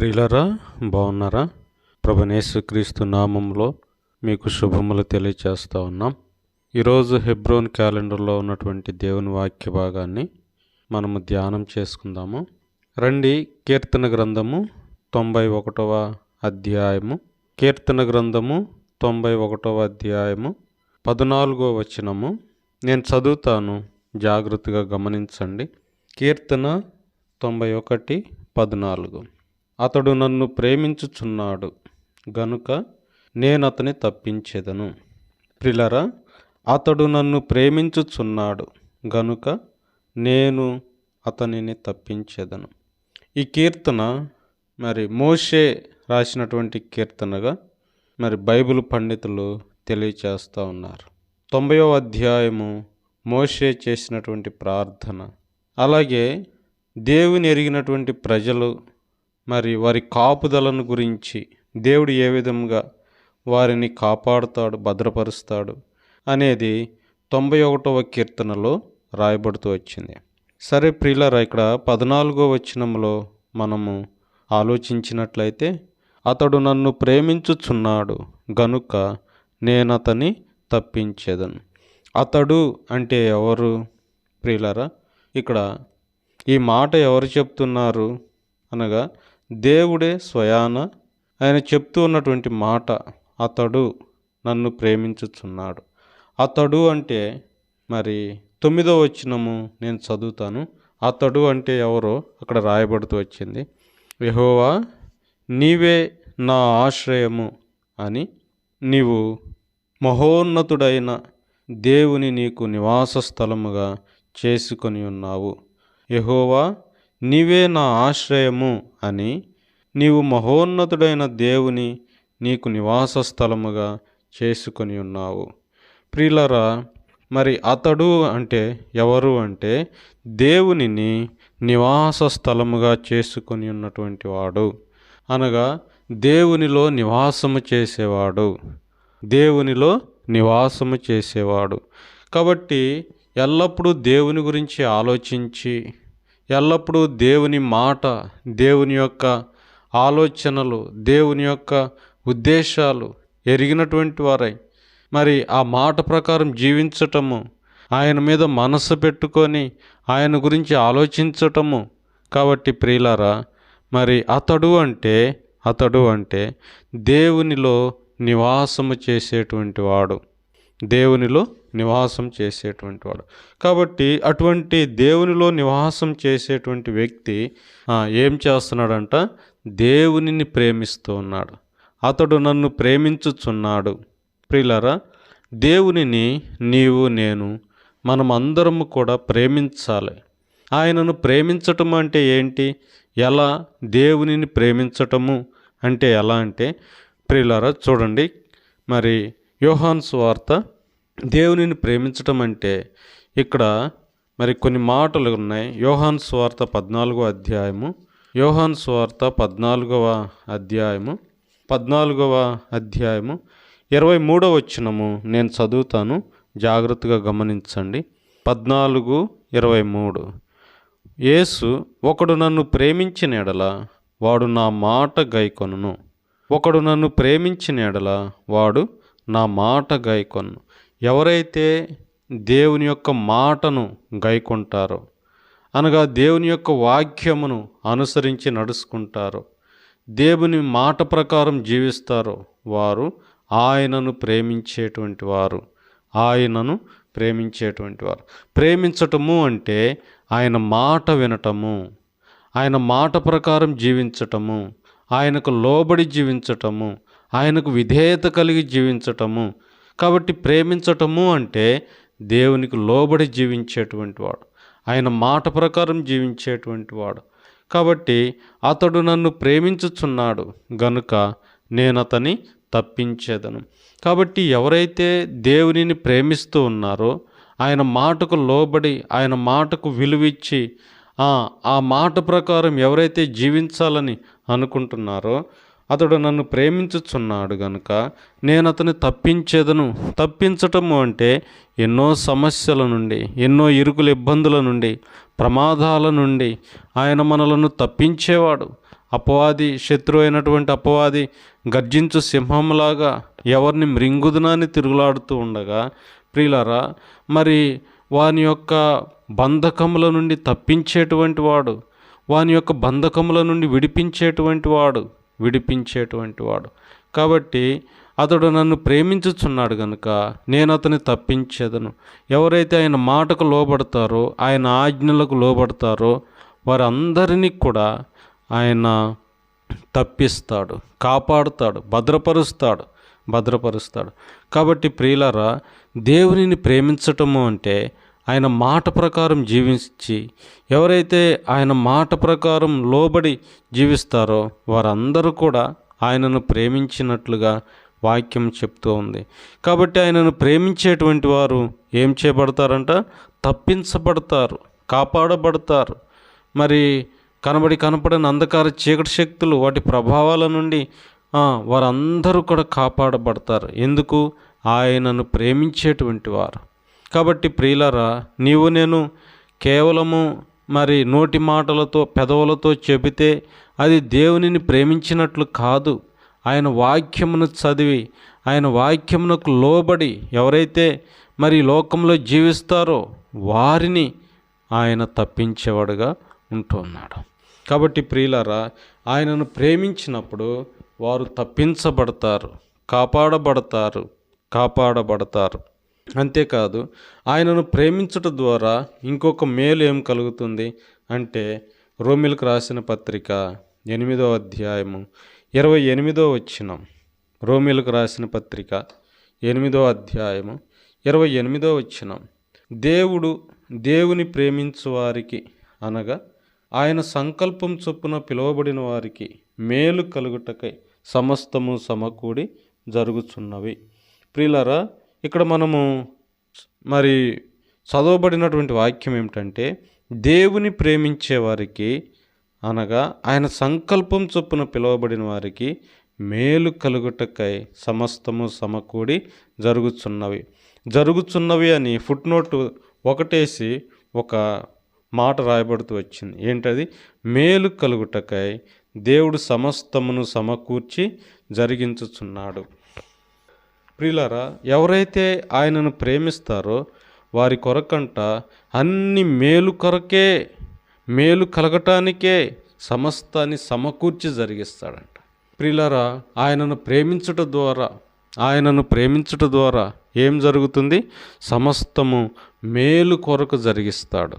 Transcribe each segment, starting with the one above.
ప్రియులరా బాగున్నారా? ప్రభనేసుక్రీస్తు నామంలో మీకు శుభములు తెలియచేస్తూ ఉన్నాం. ఈరోజు హెబ్రోన్ క్యాలెండర్లో ఉన్నటువంటి దేవుని వాక్య భాగాన్ని మనము ధ్యానం చేసుకుందాము. రండి కీర్తన గ్రంథము తొంభై ఒకటవ అధ్యాయము. కీర్తన గ్రంథము తొంభై ఒకటవ అధ్యాయము పద్నాలుగో వచనము. నేను చదువుతాను జాగ్రత్తగా గమనించండి. కీర్తన తొంభై ఒకటి పద్నాలుగు. అతడు నన్ను ప్రేమించుచున్నాడు గనుక నేను అతని తప్పించేదను. ప్రిలరా అతడు నన్ను ప్రేమించుచున్నాడు గనుక నేను అతనిని తప్పించేదను. ఈ కీర్తన మరి మోషే రాసినటువంటి కీర్తనగా మరి బైబిల్ పండితులు తెలియచేస్తూ ఉన్నారు. తొంభైవ అధ్యాయము మోషే చేసినటువంటి ప్రార్థన. అలాగే దేవుని ఎరిగినటువంటి ప్రజలు మరి వారి కాపుదలను గురించి దేవుడు ఏ విధంగా వారిని కాపాడుతాడు భద్రపరుస్తాడు అనేది తొంభై ఒకటవ కీర్తనలో రాయబడుతూ వచ్చింది. సరే ప్రియులరా ఇక్కడ పద్నాలుగో వచనంలో మనము ఆలోచించినట్లయితే అతడు నన్ను ప్రేమించుచున్నాడు గనుక నేనతని తప్పించేదను. అతడు అంటే ఎవరు? ప్రియులరా ఇక్కడ ఈ మాట ఎవరు చెప్తున్నారు అనగా దేవుడే స్వయాన ఆయన చెప్తూ ఉన్నటువంటి మాట అతడు నన్ను ప్రేమించుచున్నాడు. అతడు అంటే మరి తొమ్మిదో వచ్చినము నేను చదువుతాను. అతడు అంటే ఎవరో అక్కడ రాయబడుతూ వచ్చింది. యహోవా నీవే నా ఆశ్రయము అని నీవు మహోన్నతుడైన దేవుని నీకు నివాస స్థలముగా చేసుకొని ఉన్నావు. యహోవా నీవే నా ఆశ్రయము అని నీవు మహోన్నతుడైన దేవుని నీకు నివాస స్థలముగా చేసుకొని ఉన్నావు. ప్రియులరా మరి అతడు అంటే ఎవరు అంటే దేవునిని నివాస స్థలముగా చేసుకొని ఉన్నటువంటి వాడు. అనగా దేవునిలో నివాసము చేసేవాడు. దేవునిలో నివాసము చేసేవాడు. కాబట్టి ఎల్లప్పుడూ దేవుని గురించి ఆలోచించి ఎల్లప్పుడూ దేవుని మాట దేవుని యొక్క ఆలోచనలు దేవుని యొక్క ఉద్దేశాలు ఎరిగినటువంటి వారై. మరి ఆ మాట ప్రకారం జీవించటము ఆయన మీద మనసు పెట్టుకొని ఆయన గురించి ఆలోచించటము. కాబట్టి ప్రియులారా మరి అతడు అంటే అతడు అంటే దేవునిలో నివాసము చేసేటువంటి వాడు. దేవునిలో నివాసం చేసేటువంటి వాడు. కాబట్టి అటువంటి దేవునిలో నివాసం చేసేటువంటి వ్యక్తి ఏం చేస్తున్నాడంట? దేవునిని ప్రేమిస్తూ ఉన్నాడు. అతడు నన్ను ప్రేమించుచున్నాడు. ప్రిలరా దేవునిని నీవు నేను మనమందరము కూడా ప్రేమించాలి. ఆయనను ప్రేమించటం అంటే ఏంటి? ఎలా దేవునిని ప్రేమించటము అంటే ఎలా అంటే ప్రిలరా చూడండి. మరి యోహాన్ స్వార్త దేవునిని ప్రేమించటం అంటే ఇక్కడ మరి కొన్ని మాటలు ఉన్నాయి. యోహాన్ స్వార్త పద్నాలుగో అధ్యాయము. యోహాన్ స్వార్త పద్నాలుగవ అధ్యాయము. పద్నాలుగవ అధ్యాయము. ఇరవై మూడవ వచ్చినము నేను చదువుతాను. జాగ్రత్తగా గమనించండి. పద్నాలుగు ఇరవై మూడు. యేసు ఒకడు నన్ను ప్రేమించిన ఎడల వాడు నా మాట గైకొనును. ఒకడు నన్ను ప్రేమించిన ఎడల వాడు నా మాట గైకొను. ఎవరైతే దేవుని యొక్క మాటను గైకొంటారో అనగా దేవుని యొక్క వాక్యమును అనుసరించి నడుచుకుంటారో దేవుని మాట ప్రకారం జీవిస్తారో వారు ఆయనను ప్రేమించేటువంటి వారు ఆయనను ప్రేమించేటువంటి వారు. ప్రేమించటము అంటే ఆయన మాట వినటము ఆయన మాట ప్రకారం జీవించటము ఆయనకు లోబడి జీవించటము ఆయనకు విధేయత కలిగి జీవించటము. కాబట్టి ప్రేమించటము అంటే దేవునికి లోబడి జీవించేటువంటి వాడు. ఆయన మాట ప్రకారం జీవించేటువంటి వాడు. కాబట్టి అతడు నన్ను ప్రేమించుచున్నాడు గనుక నేను అతని తప్పించేదను. కాబట్టి ఎవరైతే దేవునిని ప్రేమిస్తూ ఉన్నారో ఆయన మాటకు లోబడి ఆయన మాటకు విలువిచ్చి ఆ మాట ప్రకారం ఎవరైతే జీవించాలని అనుకుంటున్నారో అతడు నన్ను ప్రేమించుచున్నాడు గనుక నేను అతని తప్పించేదను. తప్పించటము అంటే ఎన్నో సమస్యల నుండి ఎన్నో ఇరుకుల ఇబ్బందుల నుండి ప్రమాదాల నుండి ఆయన మనలను తప్పించేవాడు. అపవాది శత్రు అయినటువంటి అపవాది గర్జించు సింహంలాగా ఎవరిని మృంగుదనాన్ని తిరుగులాడుతూ ఉండగా ప్రియులరా మరి వాని యొక్క బంధకముల నుండి తప్పించేటువంటి వాడు వాని యొక్క బంధకముల నుండి విడిపించేటువంటి వాడు విడిపించేటువంటి వాడు. కాబట్టి అతడు నన్ను ప్రేమించుచున్నాడు గనుక నేను అతని తప్పించేదను. ఎవరైతే ఆయన మాటకు లోబడతారో ఆయన ఆజ్ఞలకు లోబడతారో వారందరినీ కూడా ఆయన తప్పిస్తాడు కాపాడుతాడు భద్రపరుస్తాడు భద్రపరుస్తాడు. కాబట్టి ప్రియులారా దేవునిని ప్రేమించటము అంటే ఆయన మాట ప్రకారం జీవించి ఎవరైతే ఆయన మాట ప్రకారం లోబడి జీవిస్తారో వారందరూ కూడా ఆయనను ప్రేమించినట్లుగా వాక్యం చెప్తూ ఉంది. కాబట్టి ఆయనను ప్రేమించేటువంటి వారు ఏం చేయబడతారంట? తప్పించబడతారు కాపాడబడతారు. మరి కనబడి కనపడని అంధకార చీకటి శక్తులు వాటి ప్రభావాల నుండి వారందరూ కూడా కాపాడబడతారు. ఎందుకు? ఆయనను ప్రేమించేటువంటి వారు. కాబట్టి ప్రియులరా నీవు నేను కేవలము మరి నోటి మాటలతో పెదవులతో చెబితే అది దేవునిని ప్రేమించినట్లు కాదు. ఆయన వాక్యమును చదివి ఆయన వాక్యమునకు లోబడి ఎవరైతే మరి లోకంలో జీవిస్తారో వారిని ఆయన తప్పించేవాడుగా ఉంటున్నాడు. కాబట్టి ప్రియులరా ఆయనను ప్రేమించినప్పుడు వారు తప్పించబడతారు కాపాడబడతారు కాపాడబడతారు. అంతేకాదు ఆయనను ప్రేమించుట ద్వారా ఇంకొక మేలు ఏం కలుగుతుంది అంటే రోమిలకు రాసిన పత్రిక ఎనిమిదో అధ్యాయము ఇరవై ఎనిమిదో వచ్చినం రోమిలకు రాసిన పత్రిక ఎనిమిదో అధ్యాయము ఇరవై ఎనిమిదో వచ్చినం దేవుడు దేవుని ప్రేమించు వారికి అనగా ఆయన సంకల్పం చొప్పున పిలువబడిన వారికి మేలు కలుగుటకై సమస్తము సమకూడి జరుగుచున్నవి. ప్రిలరా ఇక్కడ మనము మరి చదవబడినటువంటి వాక్యం ఏమిటంటే దేవుని ప్రేమించే వారికి అనగా ఆయన సంకల్పం చొప్పున పిలువబడిన వారికి మేలు కలుగుటకై సమస్తము సమకూడి జరుగుచున్నవి. జరుగుచున్నవి అని ఫుట్ నోట్ ఒకటేసి ఒక మాట రాయబడుతూ వచ్చింది. ఏంటది? మేలు కలుగుటకై దేవుడు సమస్తమును సమకూర్చి జరిగించుచున్నాడు. ప్రియులారా ఎవరైతే ఆయనను ప్రేమిస్తారో వారి కొరకంట అన్ని మేలు కొరకే మేలు కలగటానికే సమస్తాన్ని సమకూర్చి జరిగిస్తాడంట. ప్రియులారా ఆయనను ప్రేమించుట ద్వారా ఆయనను ప్రేమించుట ద్వారా ఏం జరుగుతుంది? సమస్తము మేలు కొరకు జరిగిస్తాడు.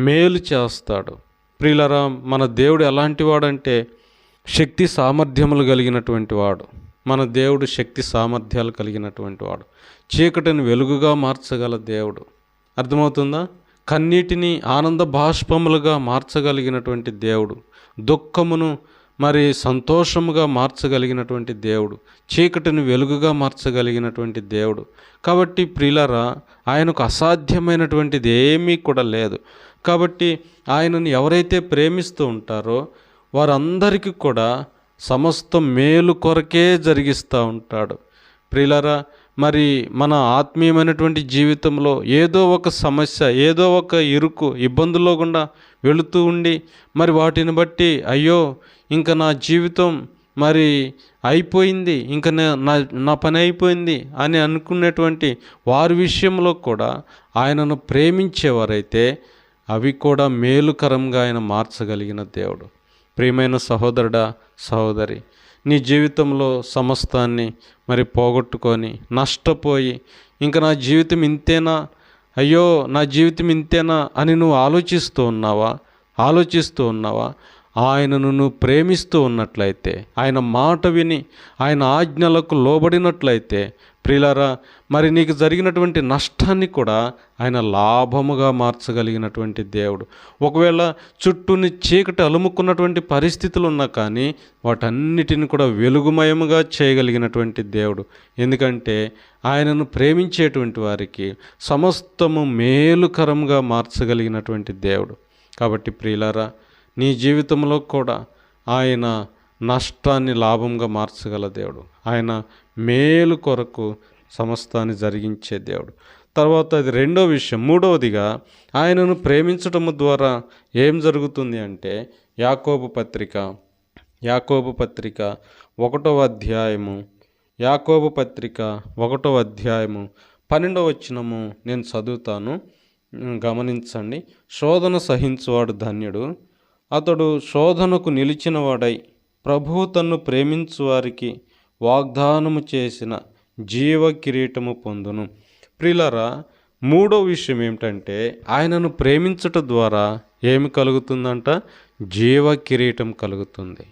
మేలు చేస్తాడు. ప్రియులరా మన దేవుడు ఎలాంటి వాడంటే శక్తి సామర్థ్యములు కలిగినటువంటి వాడు. మన దేవుడు శక్తి సామర్థ్యాలు కలిగినటువంటి వాడు. చీకటిని వెలుగుగా మార్చగల దేవుడు. అర్థమవుతుందా? కన్నీటిని ఆనంద బాష్పములుగా మార్చగలిగినటువంటి దేవుడు. దుఃఖమును మరి సంతోషముగా మార్చగలిగినటువంటి దేవుడు. చీకటిని వెలుగుగా మార్చగలిగినటువంటి దేవుడు. కాబట్టి ప్రిలరా ఆయనకు అసాధ్యమైనటువంటిది ఏమీ కూడా లేదు. కాబట్టి ఆయనను ఎవరైతే ప్రేమిస్తూ ఉంటారో వారందరికీ కూడా సమస్త మేలు కొరకే జరిగిస్తూ ఉంటాడు. ప్రియులరా మరి మన ఆత్మీయమైనటువంటి జీవితంలో ఏదో ఒక సమస్య ఏదో ఒక ఇరుకు ఇబ్బందుల్లో గుండా వెళుతూ ఉండి మరి వాటిని బట్టి అయ్యో ఇంకా నా జీవితం మరి అయిపోయింది ఇంకా నా నా పని అయిపోయింది అని అనుకునేటువంటి వారి విషయంలో కూడా ఆయనను ప్రేమించేవారైతే అవి కూడా మేలుకరంగా ఆయన మార్చగలిగిన దేవుడు. ప్రియమైన సహోదరుడా సహోదరి నీ జీవితంలో సమస్తాన్ని మరి పోగొట్టుకొని నష్టపోయి ఇంకా నా జీవితం ఇంతేనా? అయ్యో నా జీవితం ఇంతేనా అని నువ్వు ఆలోచిస్తూ ఉన్నావా? ఆలోచిస్తూ ఉన్నావా? ఆయనను నువ్వు ప్రేమిస్తూ ఉన్నట్లయితే ఆయన మాట విని ఆయన ఆజ్ఞలకు లోబడినట్లయితే ప్రియులారా మరి నీకు జరిగినటువంటి నష్టాన్ని కూడా ఆయన లాభముగా మార్చగలిగినటువంటి దేవుడు. ఒకవేళ చుట్టూని చీకటి అలుముకున్నటువంటి పరిస్థితులు ఉన్నా కానీ వాటన్నిటిని కూడా వెలుగుమయముగా చేయగలిగినటువంటి దేవుడు. ఎందుకంటే ఆయనను ప్రేమించేటువంటి వారికి సమస్తము మేలుకరంగా మార్చగలిగినటువంటి దేవుడు. కాబట్టి ప్రియులారా నీ జీవితంలో కూడా ఆయన నష్టాన్ని లాభంగా మార్చగల దేవుడు. ఆయన మేలు కొరకు సమస్తాన్ని జరిగించే దేవుడు. తర్వాత అది రెండో విషయం. మూడవదిగా ఆయనను ప్రేమించటము ద్వారా ఏం జరుగుతుంది అంటే యాకోబు పత్రిక యాకోబు పత్రిక ఒకటవ అధ్యాయము యాకోబు పత్రిక ఒకటవ అధ్యాయము పన్నెండవ వచ్చినము నేను చదువుతాను. గమనించండి. శోధన సహించువాడు ధన్యుడు. అతడు శోధనకు నిలిచినవాడై ప్రభువు తన్ను ప్రేమించు వారికి వాగ్దానము చేసిన జీవ కిరీటము పొందును. ప్రిలరా మూడో విషయం ఏమిటంటే ఆయనను ప్రేమించుట ద్వారా ఏమి కలుగుతుందంట? జీవ కిరీటం కలుగుతుంది.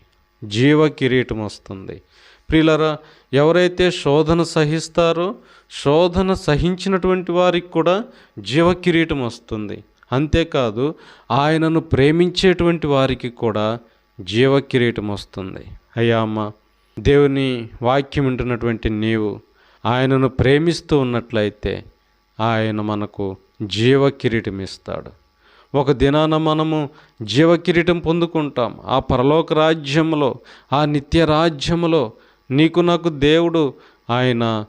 జీవ కిరీటం వస్తుంది. ప్రిలరా ఎవరైతే శోధన సహిస్తారో శోధన సహించినటువంటి వారికి కూడా జీవ కిరీటం వస్తుంది. అంతేకాదు ఆయనను ప్రేమించేటువంటి వారికి కూడా జీవ కిరీటం వస్తుంది. అయ్యా అమ్మ దేవుని వాక్యం వింటున్నటువంటి నీవు ఆయనను ప్రేమిస్తూ ఉన్నట్లయితే ఆయన మనకు జీవ కిరీటం ఇస్తాడు. ఒక దినాన మనము జీవ కిరీటం పొందుకుంటాం. ఆ పరలోక రాజ్యంలో ఆ నిత్య రాజ్యములో నీకు నాకు దేవుడు ఆయన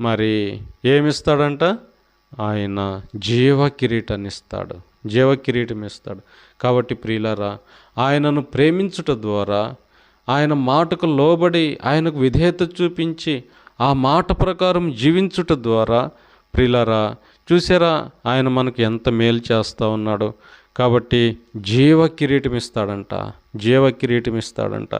మరి ఏమిస్తాడంట? ఆయన జీవ కిరీటాన్ని ఇస్తాడు జీవ కిరీటం ఇస్తాడు కాబట్టి ప్రియులరా ఆయనను ప్రేమించుట ద్వారా ఆయన మాటకు లోబడి ఆయనకు విధేయత చూపించి ఆ మాట ప్రకారం జీవించుట ద్వారా ప్రిలరా చూసారా ఆయన మనకు ఎంత మేలు చేస్తూ ఉన్నాడో. కాబట్టి జీవ కిరీటం ఇస్తాడంట జీవ కిరీటం ఇస్తాడంట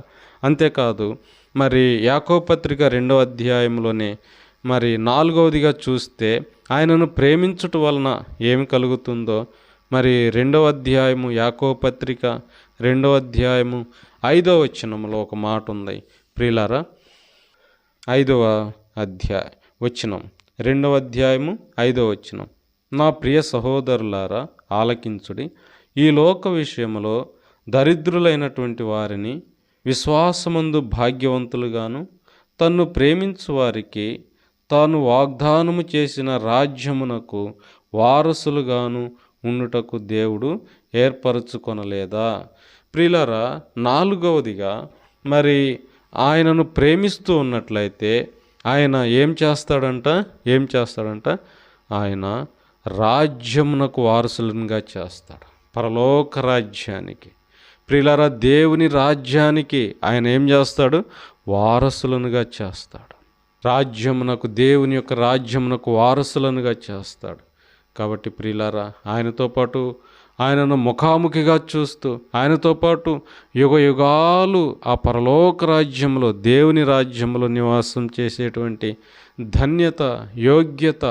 అంతేకాదు మరి యాకోపత్రిక రెండో రెండవ అధ్యాయంలోనే మరి నాలుగవదిగా చూస్తే ఆయనను ప్రేమించుట వలన ఏమి కలుగుతుందో? మరి రెండవ అధ్యాయము యాకో పత్రిక రెండవ అధ్యాయము ఐదవ వచనంలో ఒక మాట ఉంది ప్రియులారా ఐదవ అధ్యాయ వచనం రెండవ అధ్యాయము ఐదవ వచనం. నా ప్రియ సహోదరులారా ఆలకించుడి ఈ లోక విషయంలో దరిద్రులైనటువంటి వారిని విశ్వాసమందు భాగ్యవంతులుగాను తన్ను ప్రేమించు వారికి తాను వాగ్దానము చేసిన రాజ్యమునకు వారసులుగాను ఉండుటకు దేవుడు ఏర్పరచుకొనలేదా? ప్రిలరా నాలుగవదిగా మరి ఆయనను ప్రేమిస్తూ ఉన్నట్లయితే ఆయన ఏం చేస్తాడంట? ఏం చేస్తాడంట? ఆయన రాజ్యమునకు వారసులుగా చేస్తాడు. పరలోక రాజ్యానికి. ప్రిలరా దేవుని రాజ్యానికి ఆయన ఏం చేస్తాడు? వారసులనుగా చేస్తాడు. రాజ్యమునకు దేవుని యొక్క రాజ్యమునకు వారసులనుగా చేస్తాడు. కాబట్టి ప్రియులారా ఆయనతో పాటు ఆయనను ముఖాముఖిగా చూస్తూ ఆయనతో పాటు యుగ యుగాలు ఆ పరలోక రాజ్యంలో దేవుని రాజ్యంలో నివాసం చేసేటువంటి ధన్యత యోగ్యత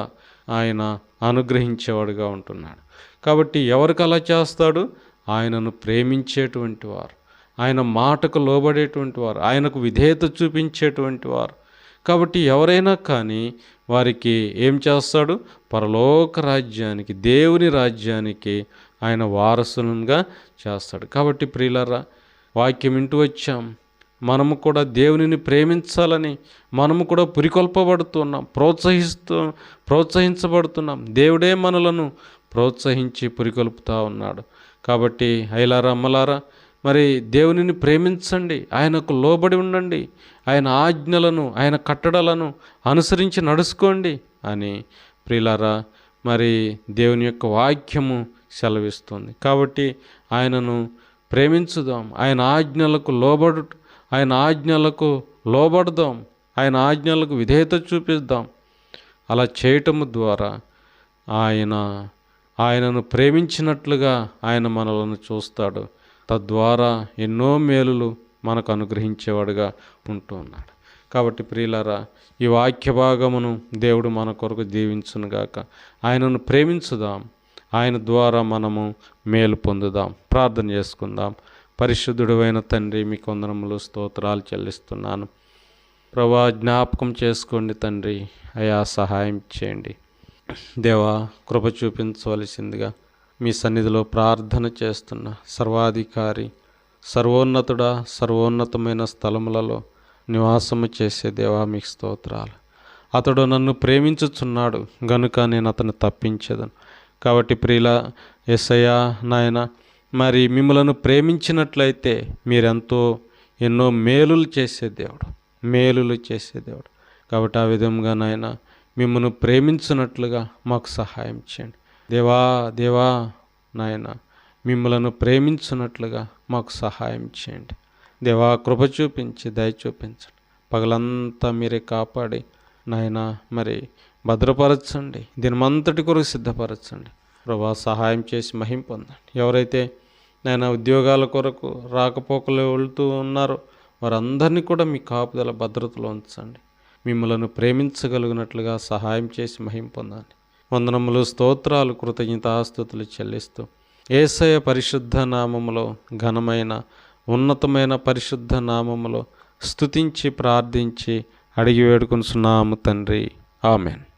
ఆయన అనుగ్రహించేవాడుగా ఉంటున్నాడు. కాబట్టి ఎవరికి అలా చేస్తాడు? ఆయనను ప్రేమించేటువంటి వారు ఆయన మాటకు లోబడేటువంటి వారు ఆయనకు విధేయత చూపించేటువంటి వారు కాబట్టి ఎవరైనా కానీ వారికి ఏం చేస్తాడు? పరలోక రాజ్యానికి దేవుని రాజ్యానికి ఆయన వారసులుగా చేస్తాడు. కాబట్టి ప్రియులరా వాక్యం ఇంటూ వచ్చాం. మనము కూడా దేవునిని ప్రేమించాలని మనము కూడా పురికొల్పబడుతున్నాం ప్రోత్సహిస్తూ ప్రోత్సహించబడుతున్నాం. దేవుడే మనలను ప్రోత్సహించి పురికొల్పుతూ ఉన్నాడు. కాబట్టి ఐలారా అమ్మలారా మరి దేవునిని ప్రేమించండి. ఆయనకు లోబడి ఉండండి. ఆయన ఆజ్ఞలను ఆయన కట్టడలను అనుసరించి నడుచుకోండి అని ప్రియులారా మరి దేవుని యొక్క వాక్యము సెలవిస్తుంది. కాబట్టి ఆయనను ప్రేమించుదాం. ఆయన ఆజ్ఞలకు లోబడు ఆయన ఆజ్ఞలకు లోబడదాం. ఆయన ఆజ్ఞలకు విధేయత చూపిద్దాం. అలా చేయటము ద్వారా ఆయన ఆయనను ప్రేమించినట్లుగా ఆయన మనలను చూస్తాడు. తద్వారా ఎన్నో మేలులు మనకు అనుగ్రహించేవాడుగా ఉంటూ ఉన్నాడు. కాబట్టి ప్రియులారా ఈ వాక్య భాగమును దేవుడు మన కొరకు దీవించునుగాక. ఆయనను ప్రేమించుదాం. ఆయన ద్వారా మనము మేలు పొందుదాం. ప్రార్థన చేసుకుందాం. పరిశుద్ధుడైన తండ్రి మీ కొందనములు స్తోత్రాలు చెల్లిస్తున్నాను. ప్రభా జ్ఞాపకం చేసుకోండి తండ్రి. అయా సహాయం చేయండి. దేవా కృప చూపించవలసిందిగా మీ సన్నిధిలో ప్రార్థన చేస్తున్న సర్వాధికారి సర్వోన్నతుడా సర్వోన్నతమైన స్థలములలో నివాసము చేసే దేవా మీకు స్తోత్రాలు. అతడు నన్ను ప్రేమించుచున్నాడు గనుక నేను అతను తప్పించేదను. కాబట్టి ప్రియుల ఎస్ఐయా నాయన మరి మిమ్మలను ప్రేమించినట్లయితే మీరెంతో ఎన్నో మేలులు చేసే దేవుడు మేలులు చేసే దేవుడు. కాబట్టి ఆ విధంగా నాయన మిమ్మల్ని ప్రేమించినట్లుగా మాకు సహాయం చేయండి. దేవా దేవా నాయన మిమ్మలను ప్రేమించినట్లుగా మాకు సహాయం చేయండి. దేవా కృప చూపించి దయ చూపించండి. పగలంతా మీరే కాపాడి నాయన మరి భద్రపరచండి. దినమంతటి కొరకు సిద్ధపరచండి. ప్రభా సహాయం చేసి మహిం పొందండి. ఎవరైతే నాయన ఉద్యోగాల కొరకు రాకపోకలు వెళ్తూ ఉన్నారో వారందరినీ కూడా మీ కాపుదల భద్రతలో ఉంచండి. మిమ్మలను ప్రేమించగలిగినట్లుగా సహాయం చేసి మహిం పొందండి. వందనములు స్తోత్రాలు కృతజ్ఞతాస్తుతులు చెల్లిస్తూ. ఏసయ పరిశుద్ధ నామములో ఘనమైన ఉన్నతమైన పరిశుద్ధ నామములో స్తుతించి ప్రార్థించి అడిగి వేడుకొనుచున్నాము తండ్రి. ఆమెన్.